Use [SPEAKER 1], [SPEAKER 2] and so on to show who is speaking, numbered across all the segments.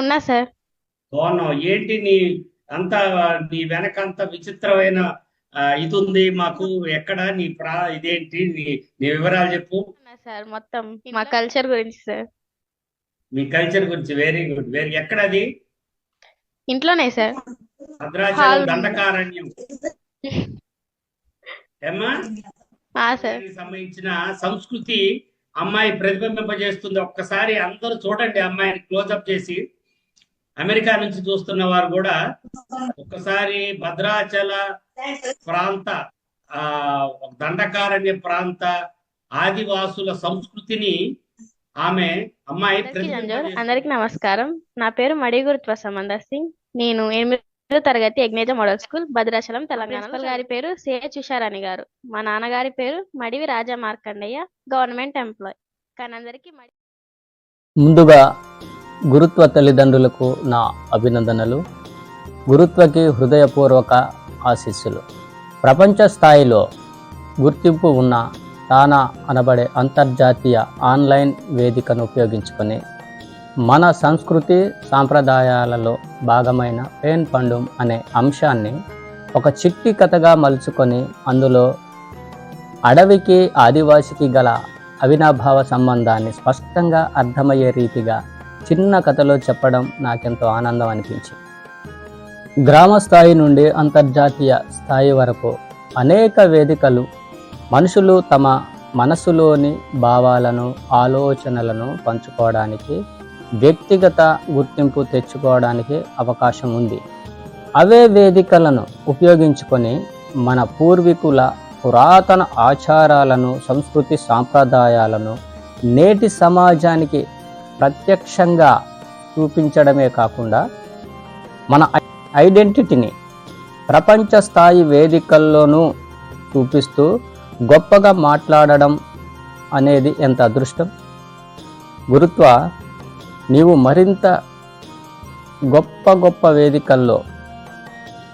[SPEAKER 1] ఉన్నా సార్.
[SPEAKER 2] బాగున్నావు ఏంటి నీ అంత నీ వెనక అంత విచిత్రమైన ఇది ఉంది మాకు? ఎక్కడ నీ ప్రా ఇదేంటి? నీ నీ వివరాలు చెప్పు.
[SPEAKER 1] సార్ మొత్తం మా కల్చర్ గురించి సార్.
[SPEAKER 2] మీ కల్చర్ గురించి వెరీ గుడ్. వెరీ ఎక్కడది?
[SPEAKER 1] ఇంట్లోనే సార్.
[SPEAKER 2] భద్రాచలం
[SPEAKER 1] హాల్
[SPEAKER 2] దండకారణ్యం. ఏమ్మా?
[SPEAKER 1] ఆ సార్.
[SPEAKER 2] దానికి సంబంధించిన సంస్కృతి అమ్మాయి ప్రతిబింబింపజేస్తుంది. ఒక్కసారి అందరూ చూడండి అమ్మాయిని క్లోజప్ చేసి. అమెరికా నుంచి చూస్తున్న వారు కూడా ఒక్కసారి భద్రాచల ప్రాంత ఆ దండకారణ్య ప్రాంత ఆదివాసుల సంస్కృతిని ఆమె అమ్మాయి
[SPEAKER 1] అందరికీ నమస్కారం. నా పేరు మడిగురుత్వ సమందర్ సింగ్. నేను ఎనిమిదో తరగతి యజ్ఞేజ మోడల్ స్కూల్ భద్రాచలం తెలంగాణ గారి పేరు సిహెచ్ ఉషారాణి గారు. మా నాన్నగారి పేరు మడివి రాజా మార్కండయ్య గవర్నమెంట్ ఎంప్లాయ్. కానీ అందరికీ
[SPEAKER 3] ముందుగా గురుత్వ తల్లిదండ్రులకు నా అభినందనలు. గురుత్వకి హృదయపూర్వక ఆశీస్సులు. ప్రపంచ స్థాయిలో గుర్తింపు ఉన్న తానా అనబడే అంతర్జాతీయ ఆన్లైన్ వేదికను ఉపయోగించుకొని మన సంస్కృతి సాంప్రదాయాలలో భాగమైన పేన్ పండుం అనే అంశాన్ని ఒక చిట్టి కథగా మలుచుకొని అందులో అడవికి ఆదివాసికి గల అవినాభావ సంబంధాన్ని స్పష్టంగా అర్థమయ్యే రీతిగా చిన్న కథలో చెప్పడం నాకెంతో ఆనందం అనిపించింది. గ్రామ స్థాయి నుండి అంతర్జాతీయ స్థాయి వరకు అనేక వేదికలు మనుషులు తమ మనసులోని భావాలను ఆలోచనలను పంచుకోవడానికి వ్యక్తిగత గుర్తింపు తెచ్చుకోవడానికి అవకాశం ఉంది. అవే వేదికలను ఉపయోగించుకొని మన పూర్వీకుల పురాతన ఆచారాలను సంస్కృతి సాంప్రదాయాలను నేటి సమాజానికి ప్రత్యక్షంగా చూపించడమే కాకుండా మన ఐడెంటిటీని ప్రపంచ స్థాయి వేదికల్లోనూ చూపిస్తూ గొప్పగా మాట్లాడడం అనేది ఎంత అదృష్టం? గురుత్వ నీవు మరింత గొప్ప గొప్ప వేదికల్లో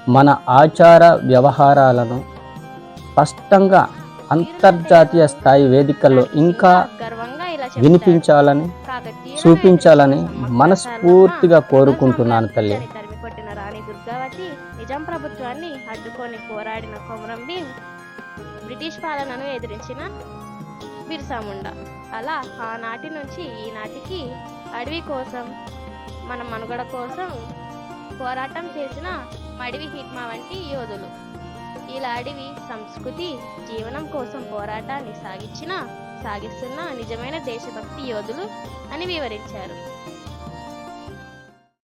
[SPEAKER 3] మన ఆచార వ్యవహారాలను స్పష్టంగా అంతర్జాతీయ స్థాయి వేదికల్లో ఇంకా వినిపించాలని చూపించాలని మనస్ఫూర్తిగా కోరుకుంటున్నాను తల్లి.
[SPEAKER 1] కొట్టిన రాణి దుర్గావతి నిజాం ప్రభుత్వాన్ని అడ్డుకొని పోరాడిన కొమరం భీం బ్రిటిష్ పాలనను ఎదిరించిన బిర్సా ముండా అలా ఆనాటి నుంచి ఈనాటికి అడవి కోసం మన మనుగడ కోసం పోరాటం చేసిన మడివి హిట్మా వంటి యోధులు. ఇలా అడవి సంస్కృతి జీవనం కోసం పోరాటాన్ని సాగించిన సాగిస్తున్న నిజమైన దేశభక్తి యోధులు అని వివరించారు.